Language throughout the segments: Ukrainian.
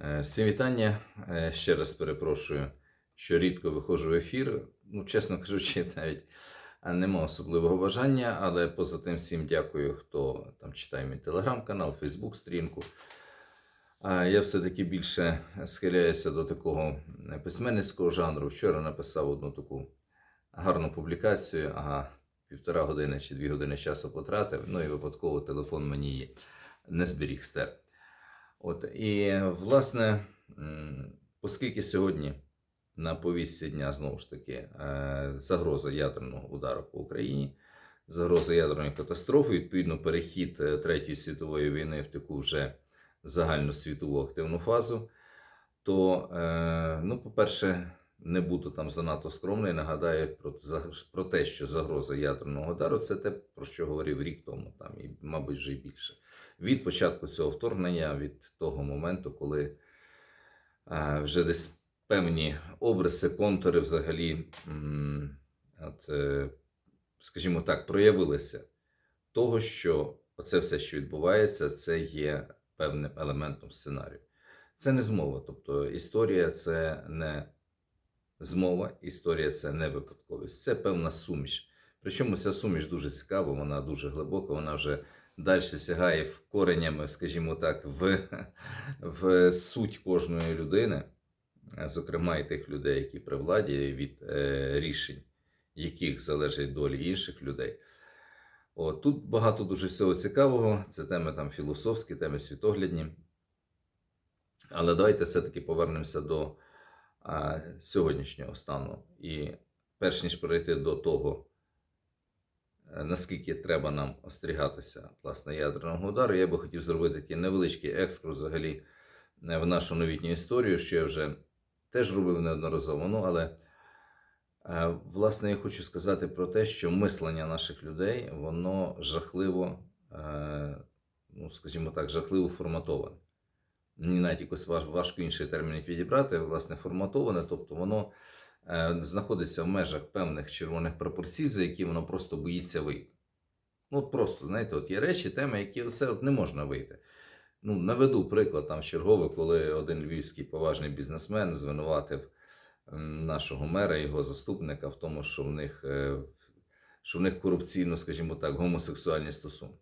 Е, Всім вітання. Е, Ще раз перепрошую, що рідко виходжу в ефір. Ну, чесно кажучи, навіть е, нема особливого бажання, але поза тим всім дякую, хто там читає мій телеграм-канал, Фейсбук-сторінку. А Я все-таки більше схиляюся до такого письменницького жанру. Вчора написав одну таку гарну публікацію, ага, півтора години чи дві години часу потратив. Ну і випадково телефон мені не зберіг стер. От, і, власне, оскільки сьогодні на повістці дня знову ж таки е, загроза ядерного удару по Україні, загроза ядерної катастрофи, відповідно, перехід е, Третьої світової війни в таку вже загальну світову активну фазу, то, е, ну, по-перше, не буду там занадто скромний. Нагадаю про, про те, що загроза ядерного удару це те, про що говорив рік тому, там, і, мабуть, вже й більше від початку цього вторгнення, від того моменту, коли е, вже десь певні обриси, контури взагалі, от, е, скажімо так, проявилися того, що оце все, що відбувається, це є певним елементом сценарію. Це не змова. Тобто історія це не змова, історія це не випадковість, це певна суміш. Причому ця суміш дуже цікава, вона дуже глибока, вона вже далі сягає в коренями, скажімо так, в, в суть кожної людини, зокрема і тих людей, які при владі, від е, рішень, яких залежить долі інших людей. О, тут багато дуже всього цікавого. Це теми там філософські, теми світоглядні. Але давайте все-таки повернемося до а, сьогоднішнього стану. І перш ніж перейти до того, наскільки треба нам остерігатися власне ядерного удару, я би хотів зробити такий невеличкий екскурс взагалі е, в нашу новітню історію, що я вже теж робив неодноразово. Ну, але е, власне я хочу сказати про те, що мислення наших людей воно жахливо, е, ну скажімо так, жахливо форматоване. Мені навіть якось важко інший термін підібрати, власне, форматоване, тобто воно е, знаходиться в межах певних червоних пропорцій, за які воно просто боїться вийти. Ну, просто, знаєте, от є речі, теми, які це от не можна вийти. Ну, наведу приклад там чергове, коли один львівський поважний бізнесмен звинуватив нашого мера його заступника в тому, що в них, е, що в них корупційно, скажімо так, гомосексуальні стосунки.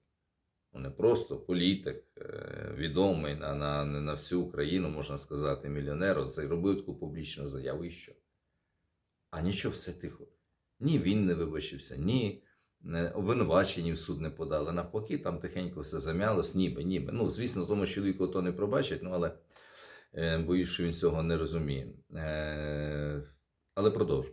Ну, не просто політик, е, відомий на, на, на всю Україну, можна сказати, мільйонер, зробив таку публічну заяву і що? А нічого, все тихо. Ні він не вибачився, ні обвинувачені в суд не подали. Навпаки, там тихенько все зам'ялось, ніби, ніби. Ну, звісно, тому чоловіку то не пробачать, ну, але е, боюсь, що він цього не розуміє. Е, але продовжу.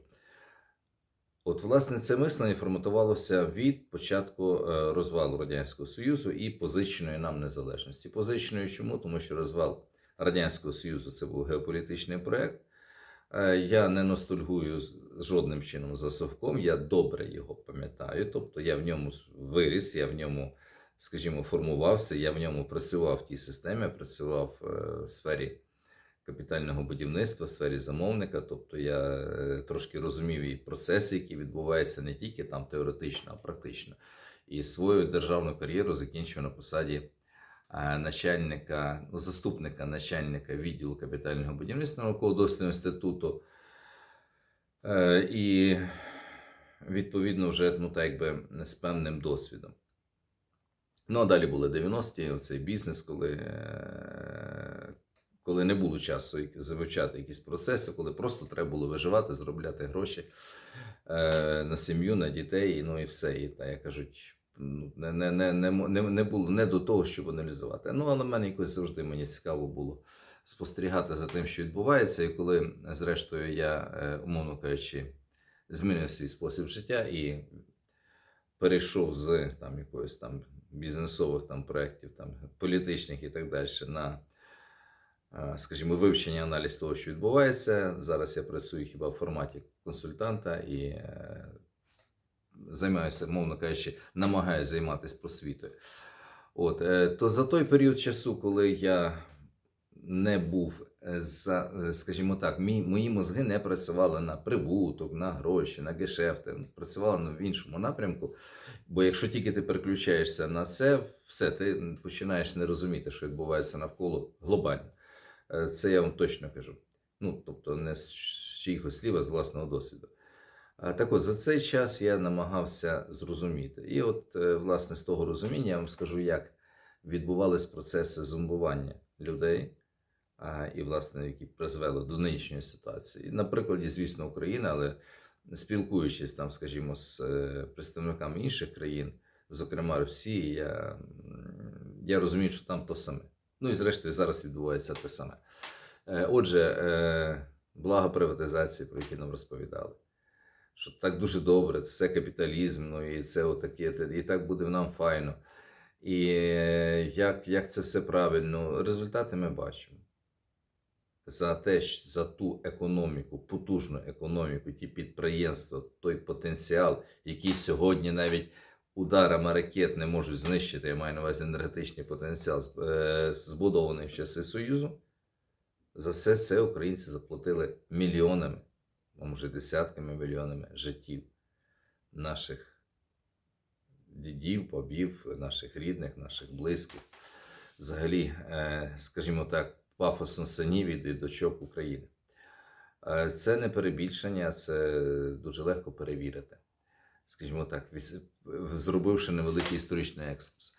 От, власне, це мислення форматувалося від початку е, розвалу Радянського Союзу і позиченої нам незалежності. Позиченої чому? Тому що розвал Радянського Союзу це був геополітичний проєкт. Е, Я не ностальгую жодним чином за Совком, я добре його пам'ятаю. Тобто я в ньому виріс, я в ньому, скажімо, формувався, я в ньому працював в тій системі, працював е, в сфері капітального будівництва, в сфері замовника. Тобто я е, трошки розумів і процеси, які відбуваються не тільки там теоретично, а практично. І свою державну кар'єру закінчив на посаді начальника, ну, заступника начальника відділу капітального будівництва науково-дослідного інституту. Е, І відповідно вже ну, так якби з певним досвідом. Ну, а далі були 90-ті, оцей бізнес, коли, е, коли не було часу як- вивчати якісь процеси, коли просто треба було виживати, заробляти гроші е, на сім'ю, на дітей, ну і все. І та, як кажуть, не, не, не, не, не, не було не до того, щоб аналізувати. Ну, але мене якось завжди мені цікаво було спостерігати за тим, що відбувається. І коли, зрештою, я, е, умовно кажучи, змінив свій спосіб життя і перейшов з там якоїсь там бізнесових там проєктів, там політичних і так далі на, е, скажімо, вивчення аналіз того, що відбувається. Зараз я працюю хіба в форматі консультанта і е, займаюся, мовно кажучи, намагаюся займатися просвітою. От, е, то за той період часу, коли я не був, е, за, е, скажімо так, мій, мої мозги не працювали на прибуток, на гроші, на гешефти, працювали в іншому напрямку. Бо якщо тільки ти переключаєшся на це, все, ти починаєш не розуміти, що відбувається навколо глобально. Це я вам точно кажу. Ну, тобто, не з чиїхось слів, а з власного досвіду. Так от, за цей час я намагався зрозуміти. І от, е, власне, з того розуміння я вам скажу, як відбувались процеси зомбування людей, і, власне, які призвели до нинішньої ситуації. На прикладі, звісно, України, але спілкуючись там, скажімо, з е, представниками інших країн, зокрема Росії, я, я розумію, що там то саме. Ну і зрештою зараз відбувається те саме. Е, Отже, благо приватизації, про які нам розповідали. Що так дуже добре, все капіталізм, ну і це отаке, і так буде нам файно. І е, як, як це все правильно? Результати ми бачимо. За те, за ту економіку, потужну економіку, ті підприємства, той потенціал, який сьогодні навіть ударами ракет не можуть знищити, я маю на увазі енергетичний потенціал, е, збудований в часи Союзу. За все це українці заплатили мільйонами, а може десятками мільйонами життів наших дідів, бабів, наших рідних, наших близьких. Взагалі, е, скажімо так, пафосно синів і дочок України. Е, Це не перебільшення, це дуже легко перевірити. Скажімо так, зробивши невеликий історичний екскурс.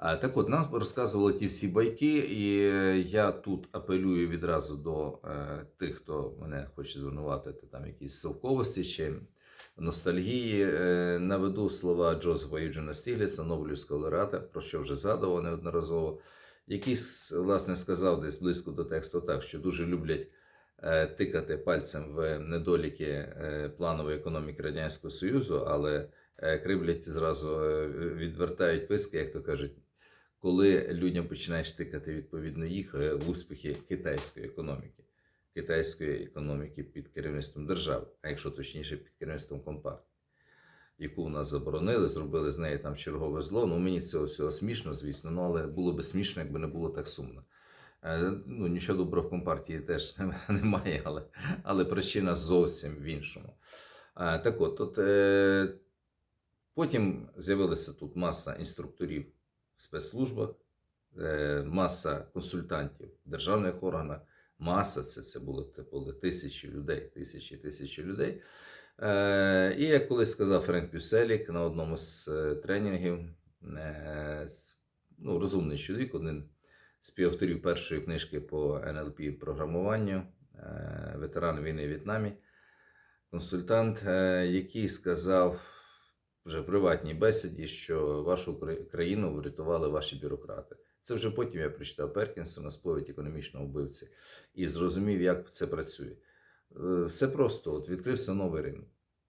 Так от, нам розказували ті всі байки, і е, я тут апелюю відразу до е, тих, хто мене хоче звинуватити там якісь совковості чи ностальгії. Е, наведу слова Джозефа Юджина Стігліца, Нобелівського лауреата, про що вже згадував неодноразово, який власне сказав десь близько до тексту так, що дуже люблять тикати пальцем в недоліки планової економіки Радянського Союзу, але кривлять зразу відвертають писки, як то кажуть, коли людям починаєш тикати відповідно їх е, в успіхи китайської економіки, китайської економіки під керівництвом держави, а якщо точніше, під керівництвом компартії, яку в нас заборонили, зробили з неї там чергове зло. Ну мені цього всього смішно, звісно, ну, але було би смішно, якби не було так сумно. Е, Ну, нічого доброго в компартії теж немає, але, але причина зовсім в іншому. Е, Так от, от потім з'явилася тут маса інструкторів спецслужбах, е, маса консультантів в державних органах, маса це, це було це тисячі людей, тисячі тисячі людей. Е, І як колись сказав Френк Пюселік на одному з е, тренінгів, ну, розумний чоловік, один з співавторів першої книжки по NLP програмуванню, ветеран війни в В'єтнамі, консультант, який сказав вже в приватній бесіді, що вашу країну врятували ваші бюрократи. Це вже потім я прочитав Перкінсона сповідь економічного вбивці і зрозумів, як це працює. Е, Все просто, от відкрився новий ринок.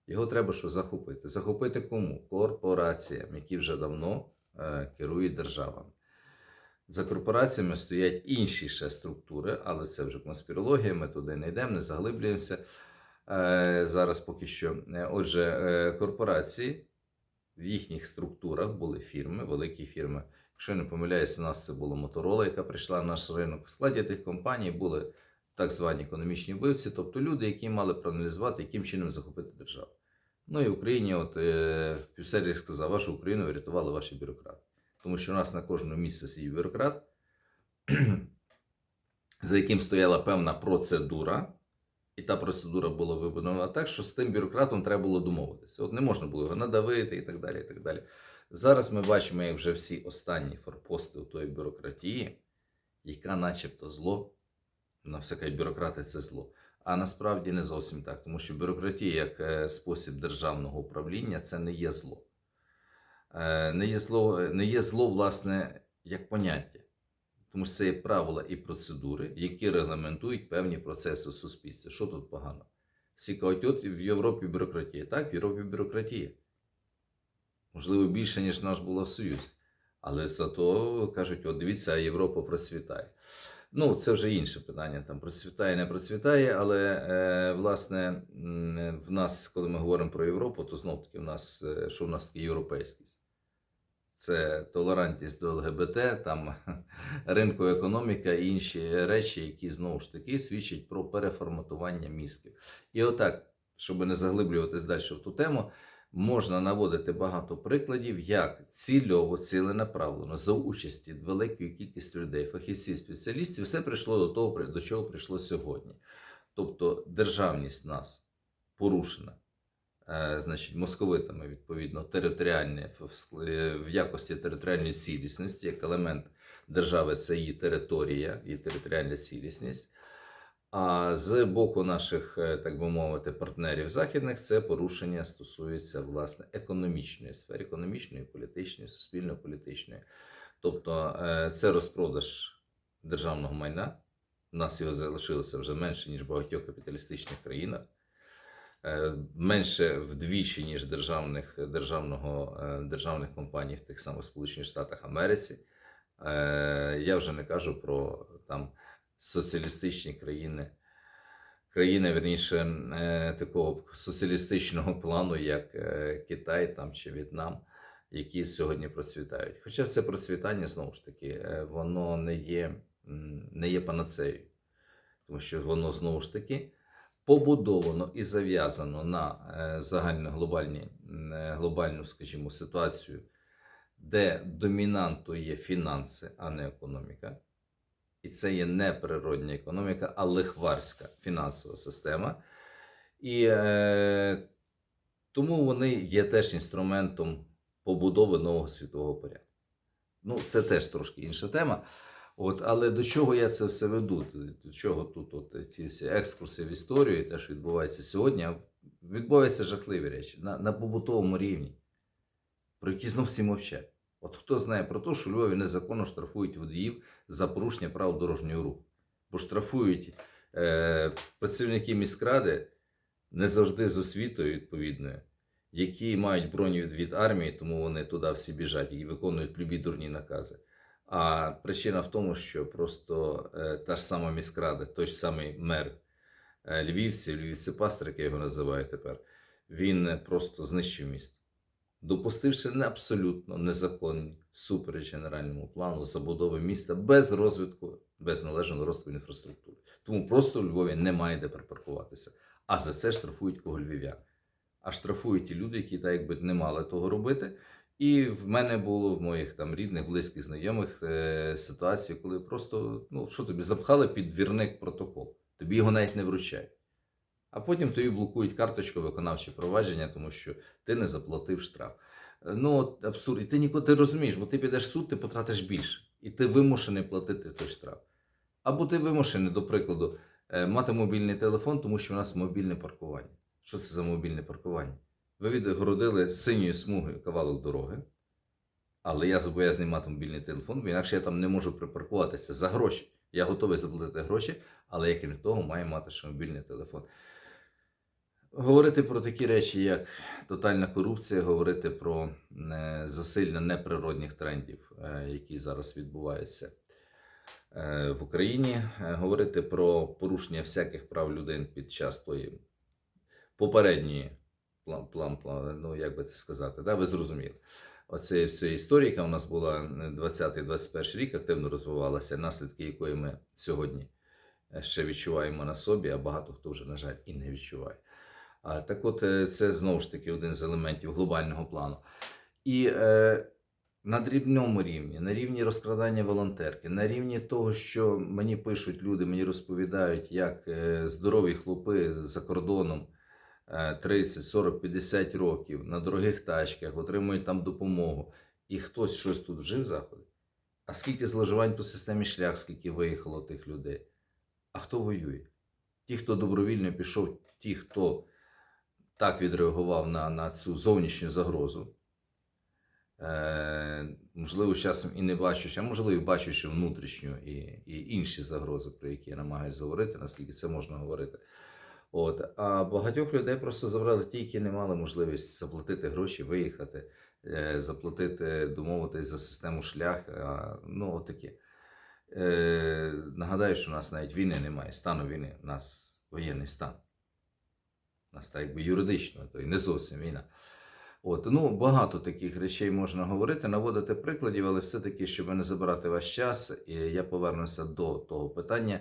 Його треба що захопити. Захопити кому? Корпораціям, які вже давно е, керують державами. За корпораціями стоять інші ще структури, але це вже конспірологія, ми туди не йдемо, не заглиблюємося. Е, зараз поки що. Е, Отже, е, корпорації в їхніх структурах були фірми, великі фірми. Якщо не помиляюсь, у нас це була Моторола, яка прийшла на наш ринок. В складі тих компаній були так звані економічні вбивці, тобто люди, які мали проаналізувати, яким чином захопити державу. Ну і в Україні, от е, Пюселік сказав, вашу Україну врятували ваші бюрократи. Тому що у нас на кожному місці сидів бюрократ, за яким стояла певна процедура, і та процедура була вибудована так, що з тим бюрократом треба було домовитися. От не можна було його надавити і так далі. І так далі. Зараз ми бачимо, як вже всі останні форпости у тої бюрократії, яка начебто зло, на всяка бюрократи це зло. А насправді не зовсім так, тому що бюрократія як е, спосіб державного управління це не є зло. Е, Не є зло, не є зло, власне, як поняття. Тому що це є правила і процедури, які регламентують певні процеси в суспільстві. Що тут погано? Всі кажуть, от в Європі бюрократія. Так, в Європі бюрократія. Можливо, більше, ніж наш була в Союзі. Але зато кажуть, от дивіться, Європа процвітає. Ну, це вже інше питання. Там процвітає, не процвітає, але е, власне в нас, коли ми говоримо про Європу, то знов таки в нас, е, що в нас таке європейськість? Це толерантність до ЛГБТ, там ринкова економіка і інші речі, які знову ж таки свідчать про переформатування мізків. І отак, щоб не заглиблюватись далі в ту тему, можна наводити багато прикладів, як цільово, ціленаправлено за участі великої кількості людей, фахівців, спеціалістів, все прийшло до того, до чого прийшло сьогодні. Тобто державність нас порушена, значить, московитами, відповідно, територіальні е, в якості територіальної цілісності, як елемент держави це її територія, її територіальна цілісність. А з боку наших, е, так би мовити, партнерів західних це порушення стосується власне економічної сфери, економічної, політичної, суспільно-політичної. Тобто е, це розпродаж державного майна. У нас його залишилося вже менше, ніж в багатьох капіталістичних країнах. Е, Менше вдвічі, ніж державних, державного, е, державних компаній в тих самих Сполучених Штатах Америці. Е, Я вже не кажу про там соціалістичні країни, країни, верніше, такого соціалістичного плану, як Китай там, чи В'єтнам, які сьогодні процвітають. Хоча це процвітання, знову ж таки, воно не є, не є панацеєю, тому що воно знову ж таки побудовано і зав'язано на е, загальноглобальні, е, глобальну, скажімо, ситуацію, де домінантою є фінанси, а не економіка. І це є не природня економіка, а лихварська фінансова система. І е, тому вони є теж інструментом побудови нового світового порядку. Ну, це теж трошки інша тема. От, але до чого я це все веду? До чого тут от, ці всі екскурси в історію і те, що відбувається сьогодні, відбуваються жахливі речі на, на побутовому рівні, про які знов всі мовчать. От хто знає про те, що у Львові незаконно штрафують водіїв за порушення правил дорожнього руху. Бо штрафують е, працівники міськради не завжди з освітою відповідною, які мають броню від, армії, тому вони туди всі біжать і виконують любі дурні накази. А причина в тому, що просто е, та ж сама міськрада, той ж самий мер е, Львівці, Львівці пастор, як я його називаю тепер, він е, просто знищив місто допустивши не абсолютно незаконні супереч генеральному плану забудови міста без розвитку, без належного розвитку інфраструктури. Тому просто у Львові немає де припаркуватися. А за це штрафують кого львів'ян. А штрафують ті люди, які так якби не мали того робити. І в мене було в моїх там рідних, близьких знайомих е, ситуації, коли просто ну що тобі запхали під двірник протокол, тобі його навіть не вручають. А потім тобі блокують карточку виконавче провадження, тому що ти не заплатив штраф. Е, Ну, абсурд. І ти ніколи ти розумієш, бо ти підеш в суд, ти потратиш більше. І ти вимушений платити той штраф. Або ти вимушений, до прикладу, е, мати мобільний телефон, тому що у нас мобільне паркування. Що це за мобільне паркування? Ви відгородили синьою смугою кавалок дороги, але я зобов'язаний мати мобільний телефон, бо інакше я там не можу припаркуватися за гроші. Я готовий заплатити гроші, але я крім того маю мати ще мобільний телефон. Говорити про такі речі, як тотальна корупція, говорити про е, засилля неприродних трендів, е, які зараз відбуваються е, в Україні, говорити про порушення всяких прав людини під час тої попередньої план, план, план ну як би це сказати, да, ви зрозуміли. Оце вся історія, яка у нас була 20-21 рік, активно розвивалася, наслідки якої ми сьогодні е, ще відчуваємо на собі, а багато хто вже, на жаль, і не відчуває. Так от, е, це знову ж таки один з елементів глобального плану. І е, на дрібному рівні, на рівні розкрадання волонтерки, на рівні того, що мені пишуть люди, мені розповідають, як е, здорові хлопи за кордоном е, 30, 40, 50 років на дорогих тачках отримують там допомогу, і хтось щось тут вжив заходи. А скільки зловживань по системі шлях, скільки виїхало тих людей? А хто воює? Ті, хто добровільно пішов, ті, хто так відреагував на, на цю зовнішню загрозу. Е, можливо, часом і не бачу, а можливо, і бачу ще внутрішню і, і інші загрози, про які я намагаюся говорити, наскільки це можна говорити. От. А багатьох людей просто забрали ті, які не мали можливість заплатити гроші, виїхати, е, заплатити, домовитись за систему шлях. Ну, от таке. Е, нагадаю, що у нас навіть війни немає, стану війни, у нас воєнний стан. У нас так якби юридично, то і не зовсім війна. От, ну, багато таких речей можна говорити, наводити прикладів, але все-таки, щоб не забирати ваш час, я повернуся до того питання,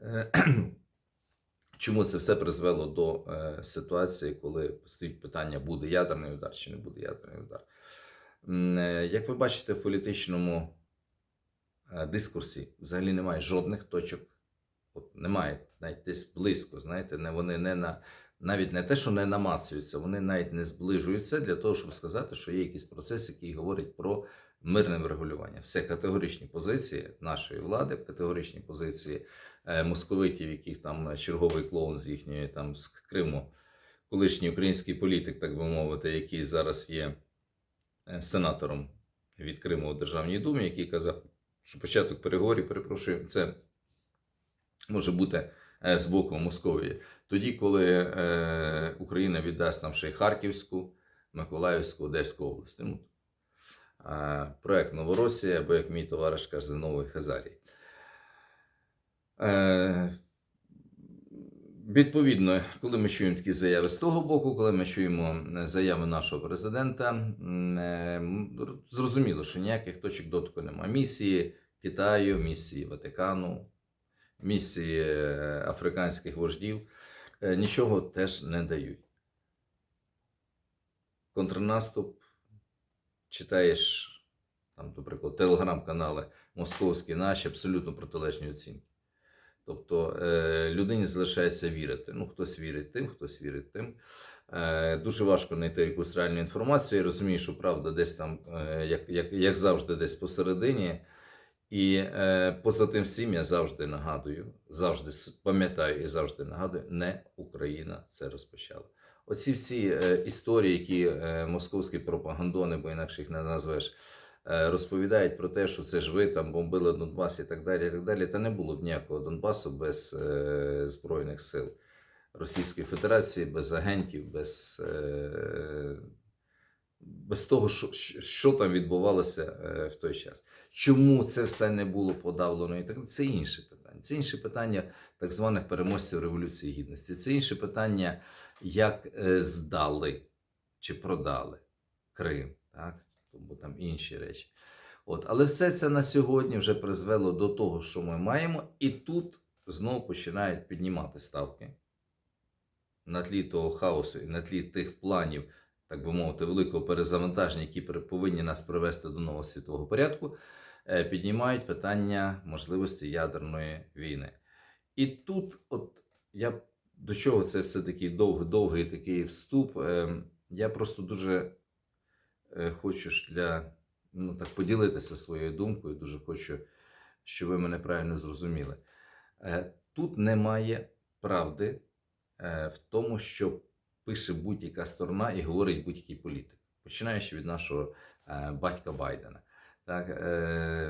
е, Чому це все призвело до е, ситуації, коли стоїть питання, буде ядерний удар чи не буде ядерний удар? Е, Як ви бачите, в політичному е, дискурсі взагалі немає жодних точок. От немає навіть десь близько, знаєте, не, вони не на, навіть не те, що не намацуються, вони навіть не зближуються для того, щоб сказати, що є якийсь процес, який говорить про мирне врегулювання. Все категоричні позиції нашої влади, категоричні позиції е, московитів, яких там черговий клоун з їхньої там з Криму, колишній український політик, так би мовити, який зараз є е, сенатором від Криму у Державній думі, який казав, що початок переговорів, перепрошую, це може бути е, з боку Московії. Тоді, коли е, Україна віддасть нам ще й Харківську, Миколаївську, Одеську область. Ну, проект Новоросія, або як мій товариш каже, Новий Хазарій. Е, Відповідно, коли ми чуємо такі заяви з того боку, коли ми чуємо е, заяви нашого президента, е, зрозуміло, що ніяких точок дотику немає. Місії Китаю, місії Ватикану, місії африканських вождів нічого теж не дають. Контрнаступ читаєш, там, наприклад, телеграм-канали московські наші абсолютно протилежні оцінки. Тобто е, людині залишається вірити. Ну, хтось вірить тим, хтось вірить тим. Е, дуже важко знайти якусь реальну інформацію. Я розумію, що правда десь там, е, як, як, як завжди, десь посередині. І е, поза тим всім я завжди нагадую, завжди пам'ятаю і завжди нагадую, не Україна це розпочала. Оці всі е, історії, які е, московські пропагандони, бо інакше їх не назвеш, е, розповідають про те, що це ж ви там бомбили Донбас і так далі. і так далі. Та не було б ніякого Донбасу без Збройних сил Російської Федерації, без агентів, без, без того, що, що там відбувалося в той час. Чому це все не було подавлено? І так це інше питання. Це інше питання так званих переможців Революції Гідності. Це інше питання, як е, здали чи продали Крим, так? Тому там інші речі. От, але все це на сьогодні вже призвело до того, що ми маємо, і тут знову починають піднімати ставки на тлі того хаосу і на тлі тих планів, так би мовити, великого перезавантаження, які повинні нас привести до нового світового порядку, е, піднімають питання можливості ядерної війни. І тут, от я до чого це все такий довгий, довгий такий вступ. Е, Я просто дуже е, хочу для ну так поділитися своєю думкою. Дуже хочу, щоб ви мене правильно зрозуміли. Е, Тут немає правди е, в тому, що пише будь-яка сторона і говорить будь-який політик, починаючи від нашого батька Байдена. Так,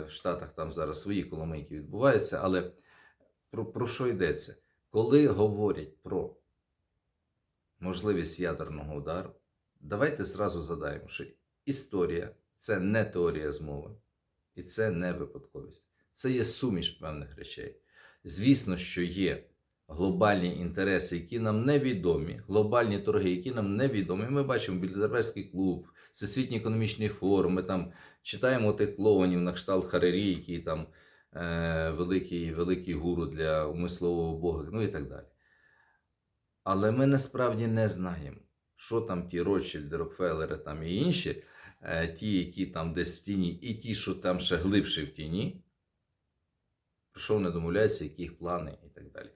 в Штатах там зараз свої коломийки відбуваються, але про, про що йдеться? Коли говорять про можливість ядерного удару, давайте зразу задаємо, що історія це не теорія змови, і це не випадковість. Це є суміш певних речей. Звісно, що є глобальні інтереси, які нам невідомі, глобальні торги, які нам невідомі. Ми бачимо Білдерберський клуб, Всесвітній економічний форум, ми там читаємо тих клоунів на кшталт Харері, який там великий, великий гуру для умислового Бога, ну і так далі. Але ми насправді не знаємо, що там ті Ротшильди, Рокфеллери там і інші, е, ті, які там десь в тіні, і ті, що там ще глибше в тіні, про що вони домовляються, які їх плани і так далі.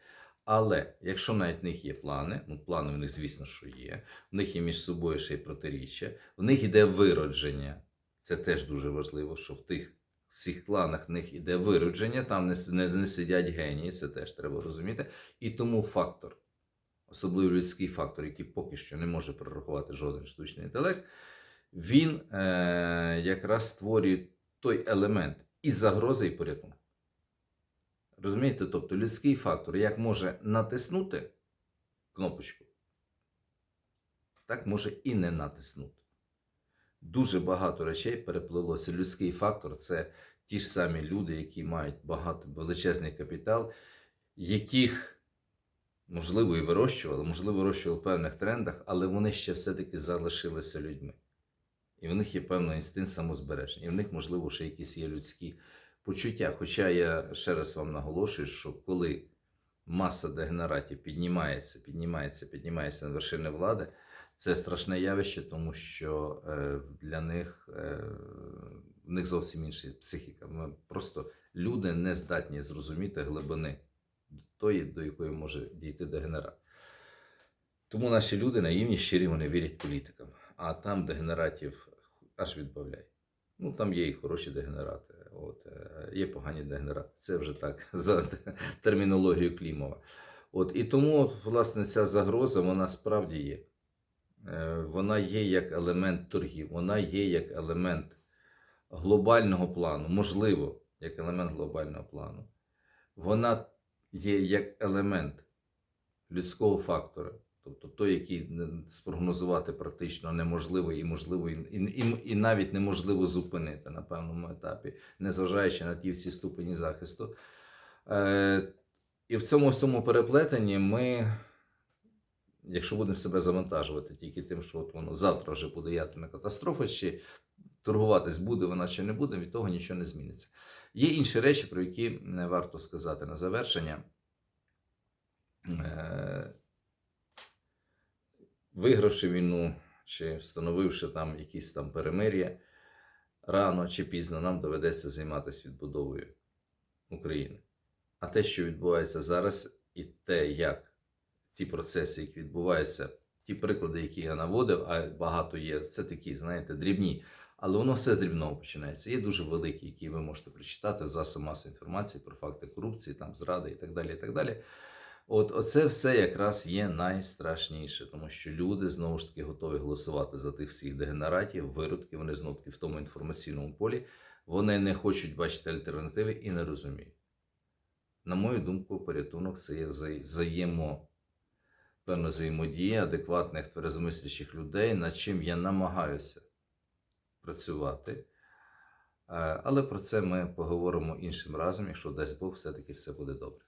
Але якщо навіть в них є плани, ну плани в них, звісно, що є, в них є між собою ще й протиріччя, в них іде виродження. Це теж дуже важливо, що в тих всіх планах в них іде виродження, там не, не, не сидять генії, це теж треба розуміти. І тому фактор, особливо людський фактор, який поки що не може прорахувати жоден штучний інтелект, він е, якраз створює той елемент і загрози, і порятунку. Розумієте? Тобто людський фактор як може натиснути кнопочку, так може і не натиснути. Дуже багато речей переплилося. Людський фактор це ті ж самі люди, які мають багато величезний капітал, яких, можливо, і вирощували, можливо, вирощували в певних трендах, але вони ще все-таки залишилися людьми. І в них є певний інстинкт самозбереження, і в них, можливо, ще якісь є людські почуття. Хоча я ще раз вам наголошую, що коли маса дегенератів піднімається, піднімається, піднімається на вершини влади, це страшне явище, тому що е, для них, е, в них зовсім інша психіка. Ми просто люди не здатні зрозуміти глибини тої, до якої може дійти дегенерат. Тому наші люди наївні, щирі, вони вірять політикам. А там дегенератів аж відбавляй. Ну, там є і хороші дегенерати, от, е, є погані дегенерати. Це вже так за термінологією Клімова. От, і тому, власне, ця загроза, вона справді є. Е, Вона є як елемент торгів, вона є як елемент глобального плану, можливо, як елемент глобального плану. Вона є як елемент людського фактора, тобто той, який спрогнозувати практично неможливо і можливо, і, і, і, навіть неможливо зупинити на певному етапі, незважаючи на ті всі ступені захисту. Е, і в цьому всьому переплетенні ми, якщо будемо себе завантажувати тільки тим, що от воно завтра вже буде ядерна катастрофа, чи торгуватись буде вона чи не буде, від того нічого не зміниться. Є інші речі, про які не варто сказати на завершення. Е, Вигравши війну чи встановивши там якісь там перемир'я, рано чи пізно нам доведеться займатися відбудовою України. А те, що відбувається зараз, і те, як ті процеси, які відбуваються, ті приклади, які я наводив, а багато є, це такі, знаєте, дрібні. Але воно все з дрібного починається. Є дуже великі, які ви можете прочитати засоб масової інформації про факти корупції, там зради і так далі. І так далі. От оце все якраз є найстрашніше, тому що люди знову ж таки готові голосувати за тих всіх дегенератів, виродки. Вони знову таки в тому інформаційному полі. Вони не хочуть бачити альтернативи і не розуміють. На мою думку, порятунок це є взає- взаємо, певна взаємодія адекватних тверезомислячих людей, над чим я намагаюся працювати. Е, Але про це ми поговоримо іншим разом, якщо дасть Бог, все-таки все буде добре.